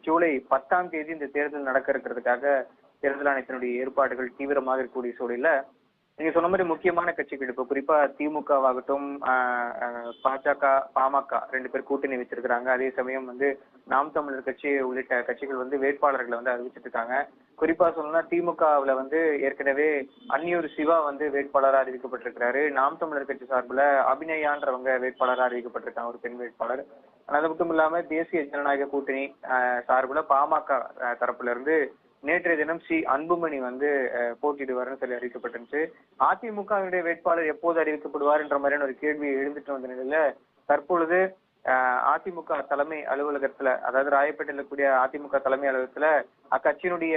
ஜூலை பத்தாம் தேதி இந்த தேர்தல் நடக்க இருக்கிறதுக்காக தேர்தல் ஆணையத்தினுடைய ஏற்பாடுகள் தீவிரமாக இருக்கக்கூடிய சூழலில் நீங்க சொன்ன மாதிரி முக்கியமான கட்சிகள். இப்ப குறிப்பா திமுகவாகட்டும் ஆகட்டும் பாஜக பாமக ரெண்டு பேர் கூட்டணி வச்சிருக்கிறாங்க. அதே சமயம் வந்து நாம் தமிழர் கட்சி உள்ளிட்ட கட்சிகள் வந்து வேட்பாளர்களை வந்து அறிவிச்சிட்டு இருக்காங்க. குறிப்பா சொல்லணும்னா திமுகவுல வந்து ஏற்கனவே அன்னியூர் சிவா வந்து வேட்பாளராக அறிவிக்கப்பட்டிருக்கிறாரு. நாம் தமிழர் கட்சி சார்பில் அபிநயான்றவங்க வேட்பாளராக அறிவிக்கப்பட்டிருக்காங்க ஒரு பெண் வேட்பாளர். ஆனால் அது மட்டும் இல்லாம தேசிய ஜனநாயக கூட்டணி சார்பில் பாமக தரப்புல இருந்து நேற்றைய தினம் ஸ்ரீ அன்புமணி வந்து அஹ், போட்டியிடுவார்னு சொல்லி அறிவிக்கப்பட்டிருந்துச்சு. அதிமுகவினுடைய வேட்பாளர் எப்போது அறிவிக்கப்படுவார் என்ற மாதிரியான ஒரு கேள்வி எழுந்துட்டு வந்த நிலையில தற்பொழுது அதிமுக தலைமை அலுவலகத்துல அதாவது ராயப்பேட்டையில் இருக்கக்கூடிய அதிமுக தலைமை அலுவலகத்துல அக்கட்சியினுடைய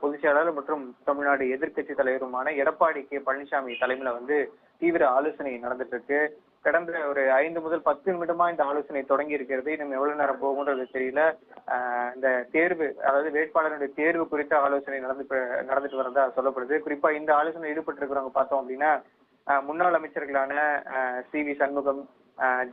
பொதுச் செயலாளர் மற்றும் தமிழ்நாடு எதிர்க்கட்சி தலைவருமான எடப்பாடி கே பழனிசாமி தலைமையில வந்து தீவிர ஆலோசனை நடந்துட்டு இருக்கு கடந்த ஒரு ஐந்து முதல் பத்து நிமிடமா இந்த ஆலோசனை தொடங்கி இருக்கிறது. இன்னும் எவ்வளவு நேரம் போகும்ன்றது தெரியல. ஆஹ் இந்த தேர்வு அதாவது வேட்பாளருடைய தேர்வு குறித்த ஆலோசனை நடந்து நடந்துட்டு வரதா சொல்லப்படுது. குறிப்பா இந்த ஆலோசனை ஈடுபட்டு இருக்கிறவங்க பார்த்தோம் அப்படின்னா ஆஹ் முன்னாள் அமைச்சர்களான C V Shanmugam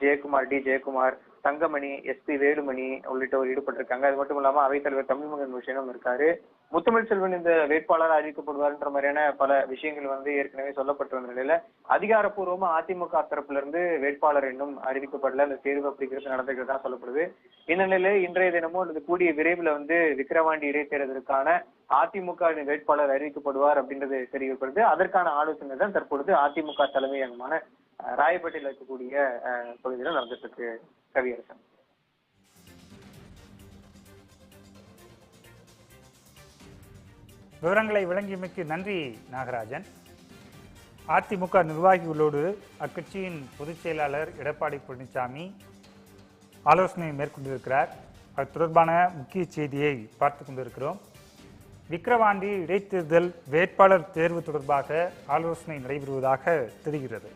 Jayakumar D Jayakumar Thangamani SP Velumani உள்ளிட்டோர் ஈடுபட்டிருக்காங்க. அது மட்டும் இல்லாம அவைத்தலைவர் தமிழ்மகன் விஷயனும் இருக்காரு. முத்தமிழ் செல்வன் இந்த வேட்பாளர் அறிவிக்கப்படுவார்ன்ற மாதிரியான பல விஷயங்கள் வந்து ஏற்கனவே சொல்லப்பட்டு வந்த நிலையில அதிகாரப்பூர்வமா அதிமுக தரப்புல இருந்து வேட்பாளர் இன்னும் அறிவிக்கப்படல. அந்த தேர்வு அப்படிங்கிறது நடந்துகிறது தான் சொல்லப்படுது. இந்த நிலையில இன்றைய தினமும் அல்லது கூடிய விரைவில் வந்து விக்கிரவாண்டி இடைத்தேர்தலுக்கான அதிமுக வேட்பாளர் அறிவிக்கப்படுவார் அப்படின்றது தெரிவிக்கப்படுது அதற்கான ஆலோசனை தான் தற்பொழுது அதிமுக தலைமையகமான ராயப்பேட்டையில் இருக்கக்கூடிய அஹ், பகுதியில நடந்துட்டு இருக்கு கவியரசன். விவரங்களை விளங்கியமைக்கு நன்றி நாகராஜன். அதிமுக நிர்வாகிகளோடு அக்கட்சியின் பொதுச் செயலாளர் எடப்பாடி பழனிசாமி ஆலோசனை மேற்கொண்டிருக்கிறார். அது தொடர்பான முக்கிய செய்தியை பார்த்து கொண்டிருக்கிறோம். விக்கிரவாண்டி இடைத்தேர்தல் வேட்பாளர் தேர்வு தொடர்பாக ஆலோசனை நடைபெறுவதாக தெரிகிறது.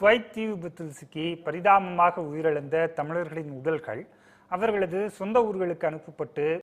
குவைத் தீ விபத்தில் சிக்கி பரிதாபமாக உயிரிழந்த தமிழர்களின் உடல்கள் அவர்களது சொந்த ஊர்களுக்கு அனுப்பப்பட்டு